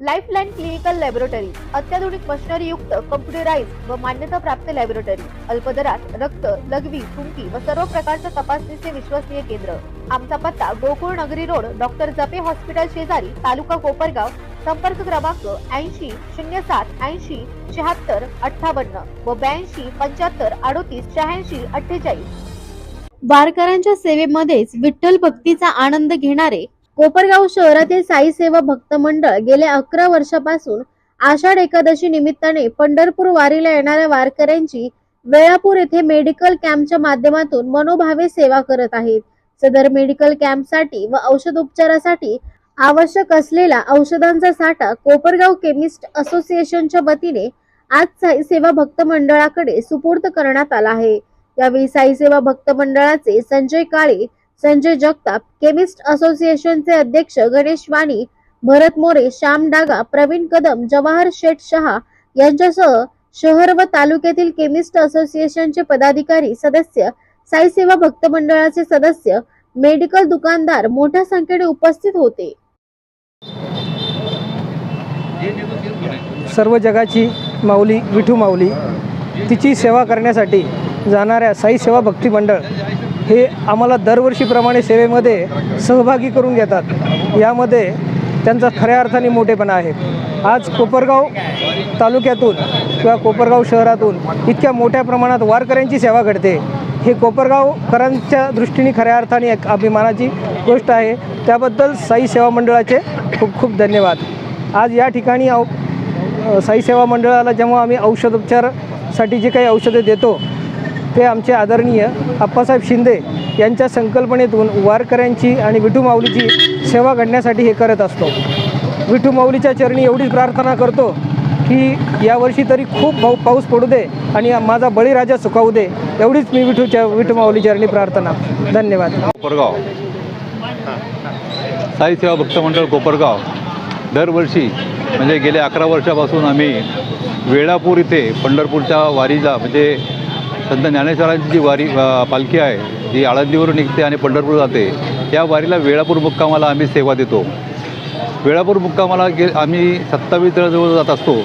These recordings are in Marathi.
लाईफलाईन क्लिनिकल लॅबोरेटरी अत्याधुनिक मशिनरी युक्त कम्प्युटराइज व मान्यता प्राप्त लॅबोरेटरी अल्पदरात रक्त लघवी थुंकी व सर्व प्रकारच्या तपासणीचे विश्वसनीय केंद्र. आमचा पत्ता गोकुळ नगरी रोड डॉक्टर जपे हॉस्पिटल शेजारी तालुका कोपरगाव संपर्क क्रमांक ऐंशी शून्य सात ऐंशी शहात्तर अठ्ठावन्न व ब्याऐंशी पंच्याहत्तर अडोतीस शहाऐंशी अठ्ठेचाळीस. वारकऱ्यांच्या सेवेमध्येच विठ्ठल भक्तीचा आनंद घेणारे कोपरगाव शहरातील साई सेवा भक्त मंडळ गेल्या अकरा वर्षापासून आषाढ एकादशी निमित्ताने पंढरपूर वारीला येणाऱ्या वारकऱ्यांची वेळापूर येथे मेडिकल कॅम्पच्या माध्यमातून मनोभावे सेवा करत आहेत. सदर मेडिकल कॅम्पसाठी व औषध उपचारासाठी आवश्यक असलेला औषधांचा साठा कोपरगाव केमिस्ट असोसिएशनच्या वतीने आज साई सेवा भक्त मंडळाकडे सुपूर्द करण्यात आला आहे. यावेळी साई सेवा भक्त मंडळाचे संजय काळे संजय जगताप केमिस्ट असोसिएशनचे अध्यक्ष गणेश वाणी भरत मोरे श्याम डागा प्रवीण कदम जवाहर शेठ शहा यांच्यासह शहर व तालुक्यातील केमिस्ट असोसिएशनचे पदाधिकारी सदस्य साई सेवा भक्त मंडळाचे सदस्य मेडिकल दुकानदार मोठ्या संख्येने उपस्थित होते. सर्व जगाची माऊली विठू माऊली तिची सेवा करण्यासाठी जाणाऱ्या साई सेवा भक्ती मंडळ हे आम्हाला दरवर्षीप्रमाणे सेवेमध्ये सहभागी करून घेतात. यामध्ये त्यांचा खऱ्या अर्थाने मोठेपणा आहे. आज कोपरगाव तालुक्यातून किंवा कोपरगाव शहरातून इतक्या मोठ्या प्रमाणात वारकऱ्यांची सेवा घडते. हे कोपरगावकरांच्या दृष्टीने खऱ्या अर्थाने एक अभिमानाची गोष्ट आहे. त्याबद्दल साई सेवा मंडळाचे खूप खूप धन्यवाद. आज या ठिकाणी औ साई सेवा मंडळाला जेव्हा आम्ही औषधोपचारासाठी जे काही औषधे देतो ते आमचे आदरणीय आप्पासाहेब शिंदे यांच्या संकल्पनेतून वारकऱ्यांची आणि विठू माऊलीची सेवा घडण्यासाठी हे करत असतो. विठू माऊलीच्या चरणी एवढीच प्रार्थना करतो की यावर्षी तरी खूप भाऊ पाऊस पडू दे आणि माझा बळीराजा सुखावू दे एवढीच मी विठूच्या विठू माऊली चरणी प्रार्थना. धन्यवाद. कोपरगाव. साई सेवा भक्त मंडळ कोपरगाव. दरवर्षी म्हणजे गेल्या अकरा वर्षापासून आम्ही वेळापूर इथे पंढरपूरच्या वारीला म्हणजे संत ज्ञानेश्वरांची जी वारी पालखी आहे जी आळंदीवरून निघते आणि पंढरपूर जाते या वारीला वेळापूर मुक्कामाला आम्ही सेवा देतो. वेळापूर मुक्कामाला गे आम्ही सत्तावीस जवळ जात असतो.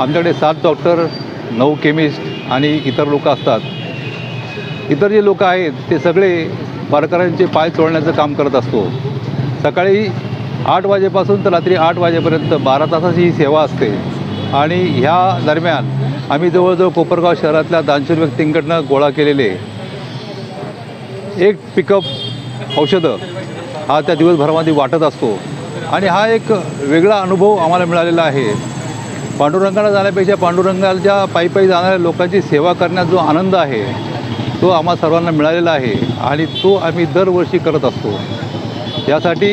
आमच्याकडे सात डॉक्टर नऊ केमिस्ट आणि इतर लोक असतात. इतर जे लोक आहेत ते सगळे वारकऱ्यांचे पाय चोळण्याचं काम करत असतो. सकाळी आठ वाजेपासून तर रात्री आठ वाजेपर्यंत बारा तासाची ही सेवा असते. आणि ह्या दरम्यान आम्ही जवळजवळ कोपरगाव शहरातल्या दानशूर व्यक्तींकडनं गोळा केलेले एक पिकअप औषधं हा त्या दिवसभरामध्ये वाटत असतो. आणि हा एक वेगळा अनुभव आम्हाला मिळालेला आहे. पांडुरंगाला जाण्यापेक्षा पांडुरंगाच्या पायी पायी जाणाऱ्या लोकांची सेवा करण्यात जो आनंद आहे तो आम्हा सर्वांना मिळालेला आहे आणि तो आम्ही दरवर्षी करत असतो. यासाठी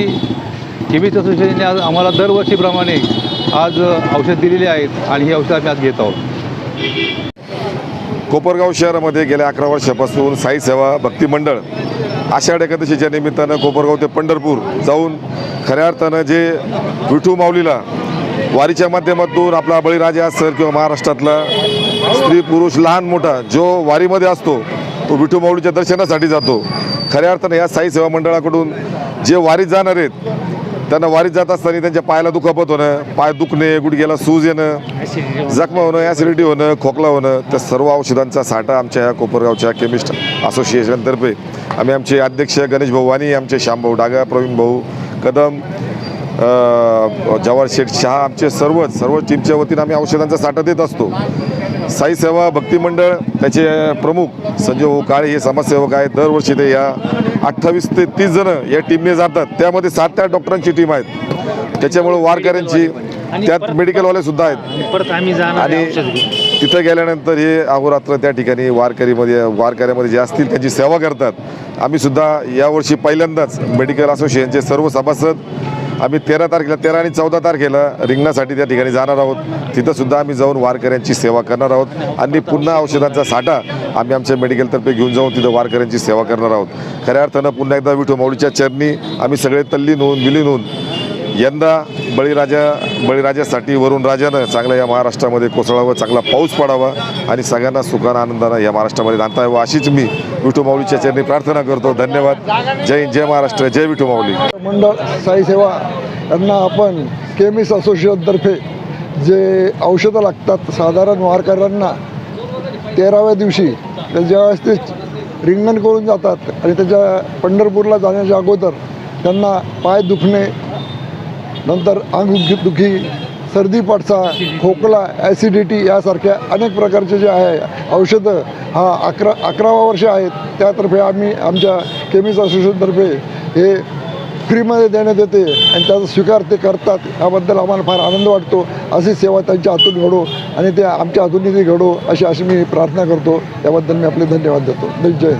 केमिस्ट असोसिएशनने आज आम्हाला दरवर्षीप्रमाणे आज औषध दिलेली आहेत आणि ही औषधं आम्ही आज घेत आहोत. कोपरगाव शहरामध्ये गेल्या अकरा वर्षापासून साई सेवा भक्ती मंडळ आषाढ एकादशीच्या निमित्तानं कोपरगाव ते पंढरपूर जाऊन खऱ्या अर्थानं जे विठू माऊलीला वारीच्या माध्यमातून आपला बळीराजा असेल किंवा महाराष्ट्रातला स्त्री पुरुष लहान मोठा जो वारीमध्ये असतो तो विठू माऊलीच्या दर्शनासाठी जातो. खऱ्या अर्थानं या साई सेवा मंडळाकडून जे वारीत जाणार आहेत त्यांना वारीत जात असताना त्यांच्या पायाला दुखापत होणं पाय दुखणे गुडघ्याला सूज येणं जखमा होणं ॲसिडिटी होणं खोकला होणं त्या सर्व औषधांचा साठा आमच्या या कोपरगावच्या केमिस्ट असोसिएशनतर्फे आम्ही आमचे अध्यक्ष गणेश भाऊ वाणी आमचे श्यामभाऊ डागा प्रवीण भाऊ कदम जवाहर शेठ शहा आमचे सर्व सर्व टीमच्या वतीनं आम्ही औषधांचा साठा देत असतो. साई सेवा भक्ती मंडळ त्याचे प्रमुख संजय भाऊ काळे हे समाजसेवक आहेत. दरवर्षी ते या अठ्ठावीस ते तीस जण या टीमने जातात. त्यामध्ये सात त्या डॉक्टरांची टीम आहेत. त्याच्यामुळे वारकऱ्यांची त्यात मेडिकलवाले सुद्धा आहेत. आणि. तिथं गेल्यानंतर हे अहोरात्र त्या ठिकाणी वारकरीमध्ये वारकऱ्यामध्ये जे असतील त्यांची सेवा करतात. आम्ही सुद्धा यावर्षी पहिल्यांदाच मेडिकल असोसिएशनचे सर्व सभासद आम्ही तेरा तारखेला तेरा आणि चौदा तारखेला रिंगणासाठी त्या ठिकाणी जाणार आहोत. तिथंसुद्धा आम्ही जाऊन वारकऱ्यांची सेवा करणार आहोत. आणि पुन्हा औषधांचा साठा आम्ही आमच्या मेडिकलतर्फे घेऊन जाऊन तिथं वारकऱ्यांची सेवा करणार आहोत. खऱ्या अर्थानं पुन्हा एकदा विठू माऊलीच्या चरणी आम्ही सगळे तल्लीन होऊन विलीन होऊन यंदा बळीराजा बळीराजासाठी वरून राजानं चांगला या महाराष्ट्रामध्ये कोसळावं चांगला पाऊस पडावा आणि सगळ्यांना सुखानं आनंदानं या महाराष्ट्रामध्ये आणता यावं अशीच मी विठू माऊलीच्या चरणी प्रार्थना करतो. धन्यवाद. जय हिंद, जय महाराष्ट्र. जय विठू माऊली. मंडळ साई सेवा यांना आपण केमिस्ट असोसिएशनतर्फे जे औषधं लागतात साधारण वारकऱ्यांना तेराव्या दिवशी ज्यावेळेस ते रिंगण करून जातात आणि त्याच्या पंढरपूरला जाण्याच्या अगोदर त्यांना पाय दुखणे नंतर अंग दुखी सर्दी पडसा खोकला ॲसिडिटी यासारख्या अनेक प्रकारचे जे आहे औषधं हा अकरा अकरावा वर्ष आहेत. त्यातर्फे आम्ही आमच्या केमिस्ट असोसिएशनतर्फे हे फ्रीमध्ये देण्यात येते आणि त्याचा स्वीकार ते करतात. याबद्दल आम्हाला फार आनंद वाटतो. अशी सेवा त्यांच्या हातून घडो आणि ते आमच्या हातून घडो अशी अशी मी प्रार्थना करतो. याबद्दल मी आपले धन्यवाद देतो. जय